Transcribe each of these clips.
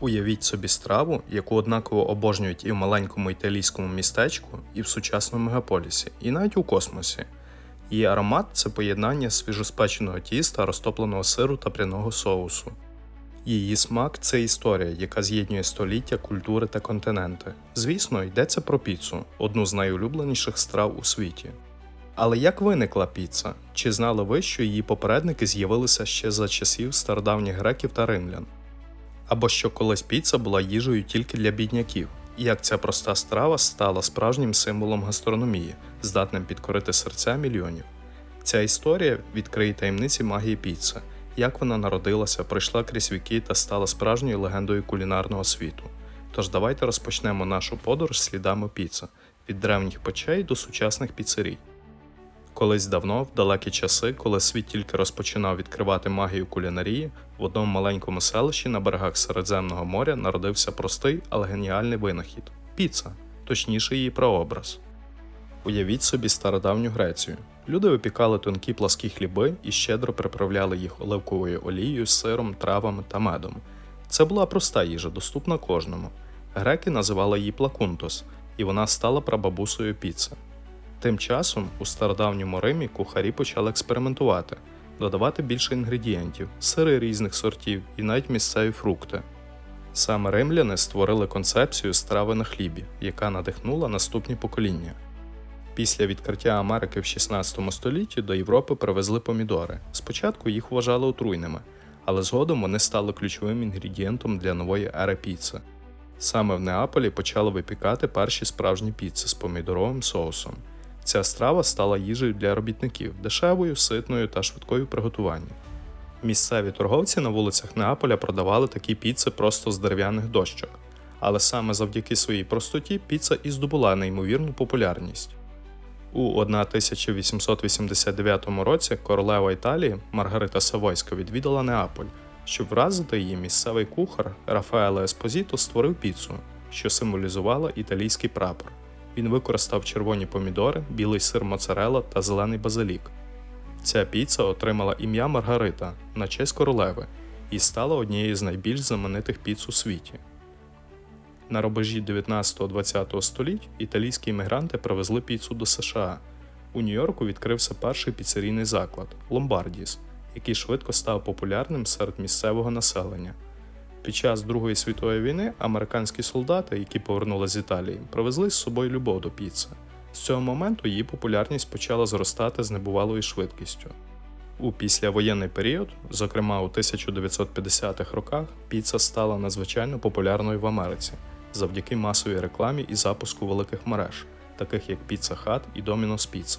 Уявіть собі страву, яку однаково обожнюють і в маленькому італійському містечку, і в сучасному мегаполісі, і навіть у космосі. Її аромат це поєднання свіжоспеченого тіста, розтопленого сиру та пряного соусу. Її смак це історія, яка з'єднує століття, культури та континенти. Звісно, йдеться про піцу, одну з найулюбленіших страв у світі. Але як виникла піца? Чи знали ви, що її попередники з'явилися ще за часів стародавніх греків та римлян? Або що колись піца була їжею тільки для бідняків, і як ця проста страва стала справжнім символом гастрономії, здатним підкорити серця мільйонів. Ця історія відкриє таємниці магії піци, як вона народилася, пройшла крізь віки та стала справжньою легендою кулінарного світу. Тож давайте розпочнемо нашу подорож слідами піци від древніх печей до сучасних піцерій. Колись давно, в далекі часи, коли світ тільки розпочинав відкривати магію кулінарії, в одному маленькому селищі на берегах Середземного моря народився простий, але геніальний винахід піца, точніше її прообраз. Уявіть собі стародавню Грецію. Люди випікали тонкі пласкі хліби і щедро приправляли їх оливковою олією, сиром, травами та медом. Це була проста їжа, доступна кожному. Греки називали її плакунтос, і вона стала прабабусою піци. Тим часом у стародавньому Римі кухарі почали експериментувати, додавати більше інгредієнтів, сири різних сортів і навіть місцеві фрукти. Саме римляни створили концепцію страви на хлібі, яка надихнула наступні покоління. Після відкриття Америки в 16 столітті до Європи привезли помідори. Спочатку їх вважали отруйними, але згодом вони стали ключовим інгредієнтом для нової ери піци. Саме в Неаполі почали випікати перші справжні піци з помідоровим соусом. Ця страва стала їжею для робітників, дешевою, ситною та швидкою в приготуванні. Місцеві торговці на вулицях Неаполя продавали такі піци просто з дерев'яних дощок, але саме завдяки своїй простоті піца і здобула неймовірну популярність. У 1889 році королева Італії Маргарита Савойська відвідала Неаполь. Щоб вразити її, місцевий кухар Рафаеле Еспозіто створив піцу, що символізувала італійський прапор. Він використав червоні помідори, білий сир моцарелла та зелений базилік. Ця піца отримала ім'я Маргарита на честь королеви і стала однією з найбільш знаменитих піц у світі. На рубежі 19-20 століть італійські іммігранти привезли піцу до США. У Нью-Йорку відкрився перший піцерійний заклад Ломбардіс, який швидко став популярним серед місцевого населення. Під час Другої світової війни американські солдати, які повернули з Італії, привезли з собою любов до піци. З цього моменту її популярність почала зростати з небувалою швидкістю. У післявоєнний період, зокрема у 1950-х роках, піца стала надзвичайно популярною в Америці завдяки масовій рекламі і запуску великих мереж, таких як Pizza Hut і Domino's Pizza.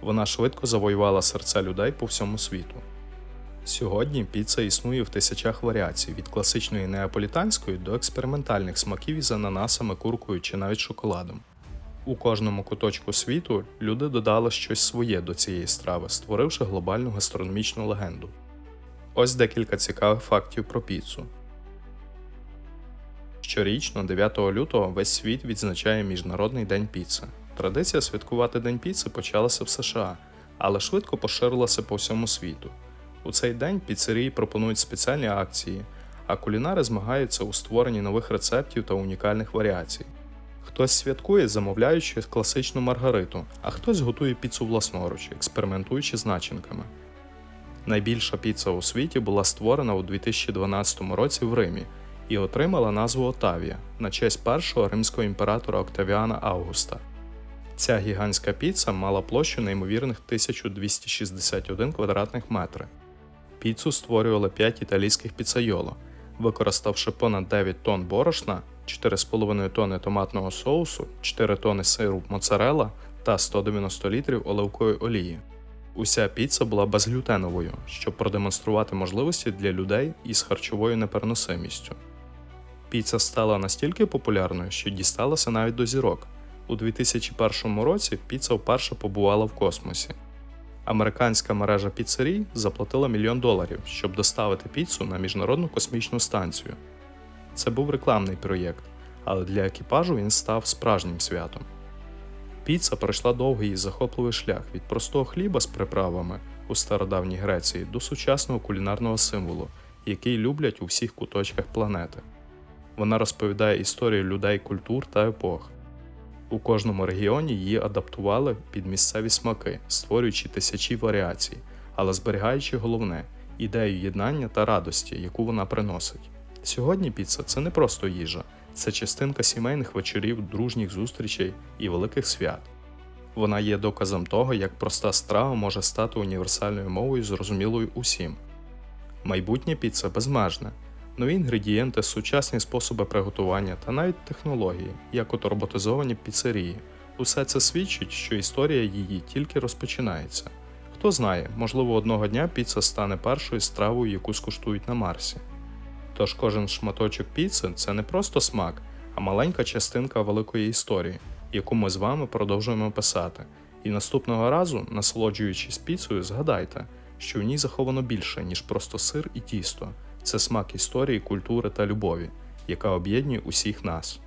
Вона швидко завоювала серця людей по всьому світу. Сьогодні піца існує в тисячах варіацій від класичної неаполітанської до експериментальних смаків із ананасами, куркою чи навіть шоколадом. У кожному куточку світу люди додали щось своє до цієї страви, створивши глобальну гастрономічну легенду. Ось декілька цікавих фактів про піцу. Щорічно, 9 лютого, весь світ відзначає Міжнародний день піци. Традиція святкувати День піци почалася в США, але швидко поширилася по всьому світу. У цей день піцерії пропонують спеціальні акції, а кулінари змагаються у створенні нових рецептів та унікальних варіацій. Хтось святкує, замовляючи класичну маргариту, а хтось готує піцу власноруч, експериментуючи з начинками. Найбільша піца у світі була створена у 2012 році в Римі і отримала назву Отавія на честь першого римського імператора Октавіана Августа. Ця гігантська піца мала площу неймовірних 1261 квадратних метри. Піцу створювали 5 італійських піцайоло, використавши понад 9 тонн борошна, 4,5 тонни томатного соусу, 4 тонни сиру моцарелла та 190 літрів оливкової олії. Уся піца була безглютеновою, щоб продемонструвати можливості для людей із харчовою непереносимістю. Піца стала настільки популярною, що дісталася навіть до зірок. У 2001 році піца вперше побувала в космосі. Американська мережа піцерій заплатила мільйон доларів, щоб доставити піцу на міжнародну космічну станцію. Це був рекламний проєкт, але для екіпажу він став справжнім святом. Піца пройшла довгий і захопливий шлях від простого хліба з приправами у стародавній Греції до сучасного кулінарного символу, який люблять у всіх куточках планети. Вона розповідає історію людей, культур та епох. У кожному регіоні її адаптували під місцеві смаки, створюючи тисячі варіацій, але зберігаючи головне ідею єднання та радості, яку вона приносить. Сьогодні піца це не просто їжа, це частинка сімейних вечорів, дружніх зустрічей і великих свят. Вона є доказом того, як проста страва може стати універсальною мовою, зрозумілою усім. Майбутнє піца безмежне, нові інгредієнти, сучасні способи приготування та навіть технології, як от роботизовані піцерії. Усе це свідчить, що історія її тільки розпочинається. Хто знає, можливо, одного дня піца стане першою стравою, яку скуштують на Марсі. Тож кожен шматочок піци це не просто смак, а маленька частинка великої історії, яку ми з вами продовжуємо писати. І наступного разу, насолоджуючись піцею, згадайте, що в ній заховано більше, ніж просто сир і тісто. Це смак історії, культури та любові, яка об'єднує усіх нас.